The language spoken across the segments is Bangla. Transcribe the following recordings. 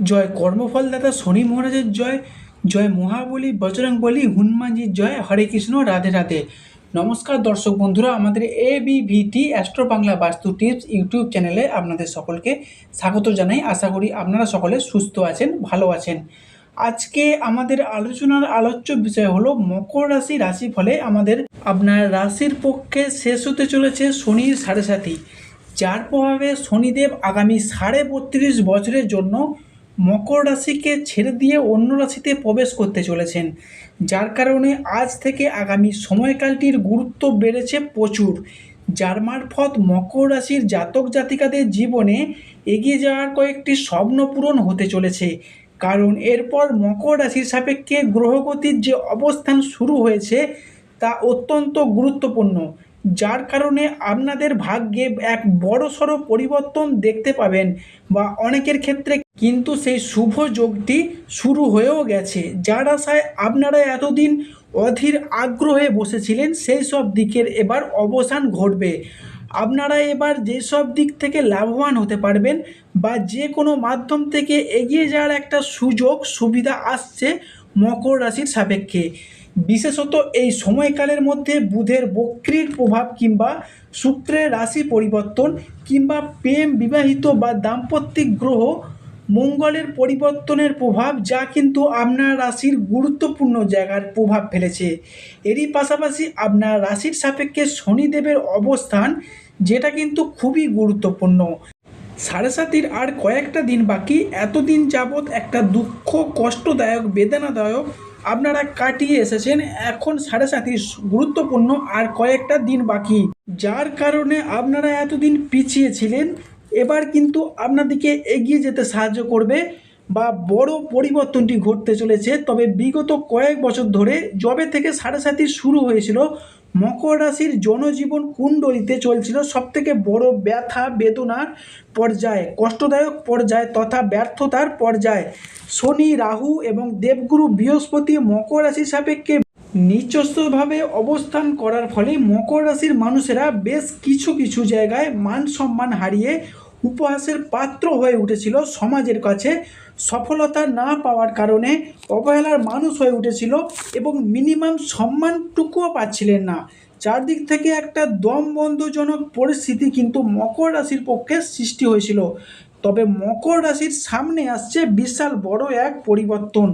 জয় কর্মফলদাতা শনি মহারাজের জয় জয় মহাবলী বজরং বলি হনুমানজির জয়, হরে কৃষ্ণ, রাধে রাধে। নমস্কার দর্শক বন্ধুরা, আমাদের A B V T astro Bangla বাস্তু টিপস ইউটিউব চ্যানেলে আপনাদের সকলকে স্বাগত জানাই। আশা করি আপনারা সকলে সুস্থ আছেন, ভালো আছেন। আজকে আমাদের আলোচনার আলোচ্য বিষয় হলো মকর রাশি রাশি ফলে আমাদের আপনার রাশির পক্ষে শেষ হতে চলেছে শনির সাড়ে সাথী যার প্রভাবে শনিদেব আগামী সাড়ে বত্রিশ বছরের জন্য মকর রাশিকে ছেড়ে দিয়ে অন্য রাশিতে প্রবেশ করতে চলেছেন। যার কারণে আজ থেকে আগামী সময়কালটির গুরুত্ব বেড়েছে প্রচুর। যার মারফত মকর রাশির জাতক জাতিকাদের জীবনে এগিয়ে যাওয়ার কয়েকটি স্বপ্ন পূরণ হতে চলেছে। কারণ এরপর মকর রাশির সাপেক্ষে গ্রহগতির যে অবস্থান শুরু হয়েছে তা অত্যন্ত গুরুত্বপূর্ণ। যার কারণে আপনাদের ভাগ্যে এক বড় সড়ো পরিবর্তন দেখতে পাবেন বা অনেকের ক্ষেত্রে কিন্তু সেই শুভ যোগটি শুরু হয়েও গেছে। যার আশায় আপনারা এতদিন অধীর আগ্রহে বসেছিলেন, সেই সব দিকের এবার অবসান ঘটবে। আপনারা এবার যেসব দিক থেকে লাভবান হতে পারবেন বা যে কোনো মাধ্যম থেকে এগিয়ে যাওয়ার একটা সুযোগ সুবিধা আসছে মকর রাশির সাপেক্ষে। বিশেষত এই সময়কালের মধ্যে বুধের বক্রির প্রভাব কিংবা শুক্রের রাশি পরিবর্তন কিংবা প্রেম বিবাহিত বা দাম্পত্যিক গ্রহ মঙ্গলের পরিবর্তনের প্রভাব যা কিন্তু আপনার রাশির গুরুত্বপূর্ণ জায়গার প্রভাব ফেলেছে। এরই পাশাপাশি আপনার রাশির সাপেক্ষে শনিদেবের অবস্থান যেটা কিন্তু খুবই গুরুত্বপূর্ণ। সাড়ে সাতির আর কয়েকটা দিন বাকি, এতদিন যাবৎ একটা দুঃখ, কষ্টদায়ক, বেদনাদায়ক আপনারা কাটিয়ে এসেছেন। এখন সাড়ে সাতির গুরুত্বপূর্ণ আর কয়েকটা দিন বাকি। যার কারণে আপনারা এতদিন পিছিয়ে ছিলেন, এবার কিন্তু আপনাদেরকে এগিয়ে যেতে সাহায্য করবে বা বড় পরিবর্তনটি ঘটতে চলেছে। তবে বিগত কয়েক বছর ধরে জবে থেকে সাড়ে সাতি শুরু হয়েছিল। মকর রাশির জনজীবন কুণ্ডলিতে চলছিল? সবথেকে বড় ব্যথা, বেদনার পর্যায়ে, কষ্টদায়ক পর্যায় তথা ব্যর্থতার পর্যায়? শনি, রাহু এবং দেবগুরু বৃহস্পতি মকর রাশির সাপেক্ষে নিজস্বভাবে অবস্থান করার ফলে মকর রাশির মানুষেরা বেশ কিছু কিছু জায়গায় মান সম্মান হারিয়ে উপহাসের পাত্র হয়ে উঠেছিল সমাজের কাছে। সফলতা না পাওয়ার কারণে অবহেলার মানুষ হয়ে উঠেছিল এবং মিনিমাম সম্মানটুকুও পাচ্ছিলেন না। চারদিক থেকে একটা দমবন্ধজনক পরিস্থিতি কিন্তু মকর রাশির পক্ষে সৃষ্টি হয়েছিল। তবে মকর রাশির সামনে আসছে বিশাল বড় এক পরিবর্তন।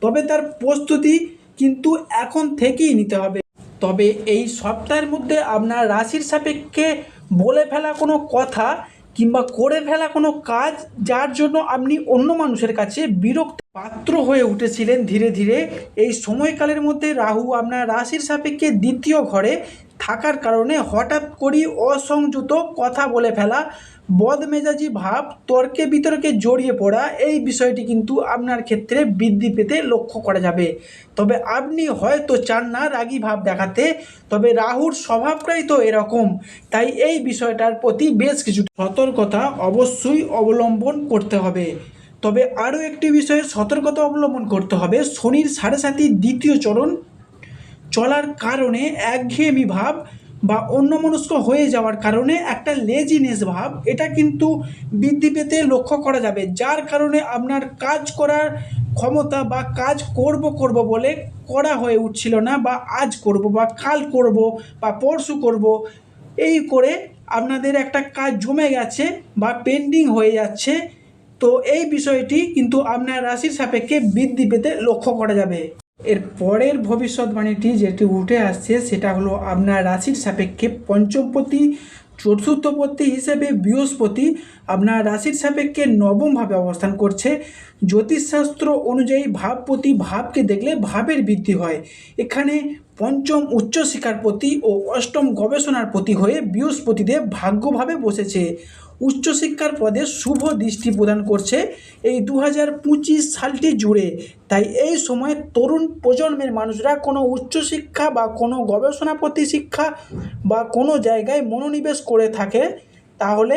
তবে তার প্রস্তুতি কিন্তু এখন থেকেই নিতে হবে। তবে এই সপ্তাহের মধ্যে আপনার রাশির সাপেক্ষে বলে ফেলা কোনো কথা কিংবা করে ফেলা কোনো কাজ যার জন্য আপনি অন্য মানুষের কাছে বিরক্ত পাত্র হয়ে উঠেছিলেন ধীরে ধীরে। এই সময়কালের মধ্যে রাহু আপনার রাশির সাপেক্ষে দ্বিতীয় ঘরে থাকার কারণে হঠাৎ করেই অসংযত কথা বলে ফেলা, বদমেজাজি ভাব, তর্কে বিতর্কে জড়িয়ে পড়া, এই বিষয়টি কিন্তু আপনার ক্ষেত্রে বৃদ্ধি পেতে লক্ষ্য করা যাবে। তবে আপনি হয়তো চান না রাগী ভাব দেখাতে, তবে রাহুর স্বভাবটাই তো এরকম। তাই এই বিষয়টার প্রতি বেশ কিছু সতর্কতা অবশ্যই অবলম্বন করতে হবে। তবে আরও একটি বিষয়ে সতর্কতা অবলম্বন করতে হবে, শনির সাড়ে সাতির দ্বিতীয় চরণ চলার কারণে একঘেয়েমি ভাব বা অন্যমনস্ক হয়ে যাওয়ার কারণে একটা লেজিনেস ভাব, এটা কিন্তু বৃদ্ধি পেতে লক্ষ্য করা যাবে। যার কারণে আপনার কাজ করার ক্ষমতা বা কাজ করব করব বলে করা হয়ে উঠছিল না বা আজ করব বা কাল করব বা পরশু করব, এই করে আপনাদের একটা কাজ জমে গেছে বা পেন্ডিং হয়ে যাচ্ছে। তো এই বিষয়টি কিন্তু আপনার রাশির সাপেক্ষে বৃদ্ধি পেতে লক্ষ্য করা যাবে। এর পরের ভবিষ্যৎবাণীটি যেটি উঠে আসছে, সেটা হলো আপনার রাশির সাপেক্ষে পঞ্চমপতি, চতুর্থপতি হিসেবে বৃহস্পতি আপনার রাশির সাপেক্ষে নবমভাবে অবস্থান করছে। জ্যোতিষশাস্ত্র অনুযায়ী ভাবপতি ভাবকে দেখলে ভাবের বৃদ্ধি হয়। এখানে পঞ্চম উচ্চশিক্ষার প্রতি ও অষ্টম গবেষণার প্রতি হয়ে বৃহস্পতিদেব ভাগ্যভাবে বসেছে। উচ্চশিক্ষার পদে শুভ দৃষ্টি প্রদান করছে এই দু হাজার পঁচিশ সালটি জুড়ে। তাই এই সময় তরুণ প্রজন্মের মানুষরা কোনো উচ্চশিক্ষা বা কোনো গবেষণাপতি শিক্ষা বা কোনো জায়গায় মনোনিবেশ করে থাকে, তাহলে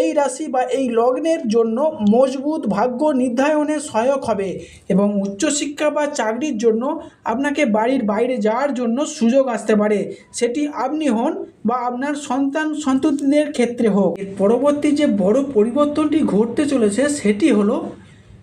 এই রাশি বা এই লগ্নের জন্য মজবুত ভাগ্য নির্ধারণে সহায়ক হবে এবং উচ্চশিক্ষা বা চাকরির জন্য আপনাকে বাড়ির বাইরে যাওয়ার জন্য সুযোগ আসতে পারে। সেটি আপনি হন বা আপনার সন্তান সন্ততিদের ক্ষেত্রে হোক। পরবর্তী যে বড় পরিবর্তনটি ঘটতে চলেছে সেটি হলো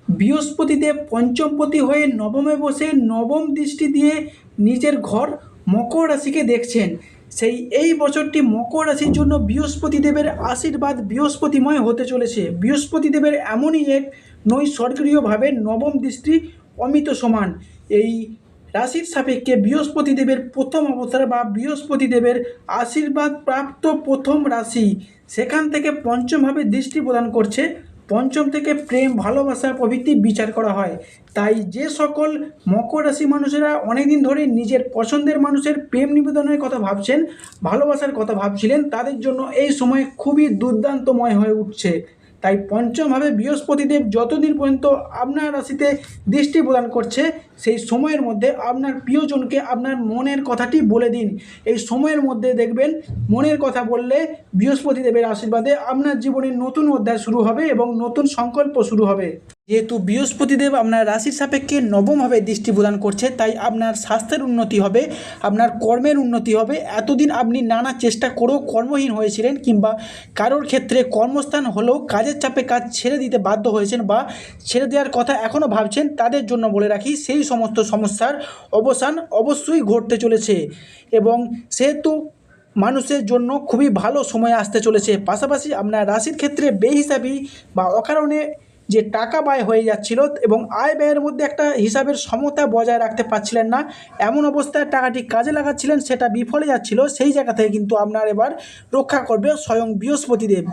বৃহস্পতিদেব পঞ্চমপতি হয়ে নবমে বসে নবম দৃষ্টি দিয়ে নিজের ঘর মকর রাশিকে দেখছেন। সেই এই বছরটি মকর রাশির জন্য বৃহস্পতি দেবের আশীর্বাদ বৃহস্পতিময় হতে চলেছে। বৃহস্পতি দেবের এমনই এক নৈসর্গীয়ভাবে নবম দৃষ্টি অমিত সমান। এই রাশির সাপেক্ষে বৃহস্পতি দেবের প্রথম অবতার বা বৃহস্পতি দেবের আশীর্বাদ প্রাপ্ত প্রথম রাশি। সেখান থেকে পঞ্চমভাবে দৃষ্টি প্রদান করছে পঞ্চম থেকে প্রেম, ভালোবাসা প্রভৃতি বিচার করা হয়। তাই যে সকল মকর রাশি মানুষেরা অনেকদিন ধরে নিজের পছন্দের মানুষের প্রেম নিবেদনের কথা ভাবছেন, ভালোবাসার কথা ভাবছিলেন, তাদের জন্য এই সময় খুবই দুর্দান্তময় হয়ে উঠছে। তাই পঞ্চমভাবে বৃহস্পতিদেব যতদিন পর্যন্ত আপনার রাশিতে দৃষ্টি প্রদান করছে, সেই সময়ের মধ্যে আপনার প্রিয়জনকে আপনার মনের কথাটি বলে দিন। এই সময়ের মধ্যে দেখবেন, মনের কথা বললে বৃহস্পতিদেবের আশীর্বাদে আপনার জীবনে নতুন অধ্যায় শুরু হবে এবং নতুন সংকল্প শুরু হবে। যেহেতু বৃহস্পতিদেব আপনার রাশির সাপেক্ষে নবমভাবে দৃষ্টি প্রদান করছে, তাই আপনার স্বাস্থ্যের উন্নতি হবে, আপনার কর্মের উন্নতি হবে। এতদিন আপনি নানা চেষ্টা করেও কর্মহীন হয়েছিলেন কিংবা কারোর ক্ষেত্রে কর্মস্থান হলেও কাজের চাপে কাজ ছেড়ে দিতে বাধ্য হয়েছেন বা ছেড়ে দেওয়ার কথা এখনও ভাবছেন, তাদের জন্য বলে রাখি, সেই সমস্ত সমস্যার অবসান অবশ্যই ঘটতে চলেছে এবং সেহেতু মানুষের জন্য খুবই ভালো সময় আসতে চলেছে। পাশাপাশি আপনার রাশির ক্ষেত্রে বেহিসাবি বা অকারণে যে টাকা ব্যয় হয়ে যাচ্ছিল এবং আয় ব্যয়ের মধ্যে একটা হিসাবের সমতা বজায় রাখতে পারছিলেন না, এমন অবস্থায় টাকাটি কাজে লাগাচ্ছিলেন, সেটা বিফলে যাচ্ছিল, সেই জায়গা থেকে কিন্তু আপনার এবার রক্ষা করবে স্বয়ং বৃহস্পতিদেব।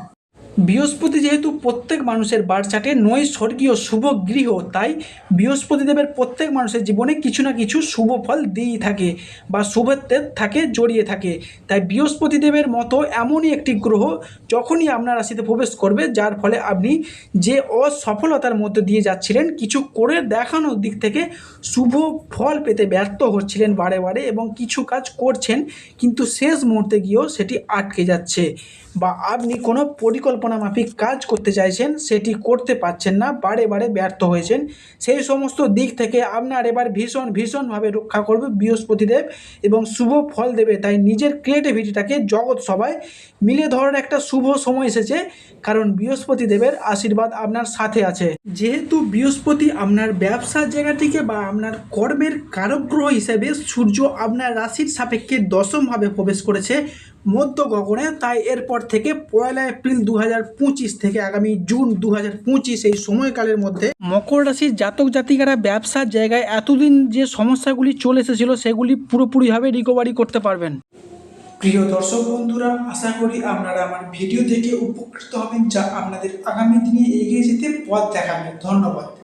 বৃহস্পতি যেহেতু প্রত্যেক মানুষের বার চাটে, নয় স্বর্গীয় শুভ গৃহ, তাই বৃহস্পতিদেবের প্রত্যেক মানুষের জীবনে কিছু না কিছু শুভ ফল দিয়েই থাকে বা শুভত্বের থাকে, জড়িয়ে থাকে। তাই বৃহস্পতিদেবের মতো এমনই একটি গ্রহ যখনই আপনার রাশিতে প্রবেশ করবে, যার ফলে আপনি যে অসফলতার মধ্যে দিয়ে যাচ্ছিলেন, কিছু করে দেখানোর দিক থেকে শুভ ফল পেতে ব্যর্থ হচ্ছিলেন বারে বারে এবং কিছু কাজ করছেন, কিন্তু শেষ মুহূর্তে গিয়েও সেটি আটকে যাচ্ছে। বা আপনি কোনো পরিকল্পনা মাফিক কাজ করতে চাইছেন, সেটি করতে পারছেন না, বারে বারে ব্যর্থ হয়েছেন। সেই সমস্ত দিক থেকে আপনার এবার ভীষণ, ভীষণভাবে রক্ষা করবে বৃহস্পতিদেব এবং শুভ ফল দেবে। তাই নিজের ক্রিয়েটিভিটিটাকে জগৎ সবাই মিলে ধরার একটা শুভ সময় এসেছে, কারণ বৃহস্পতিদেবের আশীর্বাদ আপনার সাথে আছে। যেহেতু বৃহস্পতি আপনার ব্যবসার জায়গাটিকে বা আপনার কর্মের কারক গ্রহ হিসেবে সূর্য আপনার রাশির সাপেক্ষে দশমভাবে প্রবেশ করেছে মধ্য গগনে, তাই এরপর থেকে পয়লা এপ্রিল দু হাজার পঁচিশ থেকে আগামী জুন দু হাজার পঁচিশ এই সময়কালের মধ্যে মকর রাশির জাতক জাতিকারা ব্যবসার জায়গায় এতদিন যে সমস্যাগুলি চলে এসেছিল, সেগুলি পুরোপুরিভাবে রিকভারি করতে পারবেন। প্রিয় দর্শক বন্ধুরা, আশা করি আপনারা আমার ভিডিও দেখে উপকৃত হবেন, যা আপনাদের আগামী দিনে এগিয়ে যেতে পথ দেখাবে। ধন্যবাদ।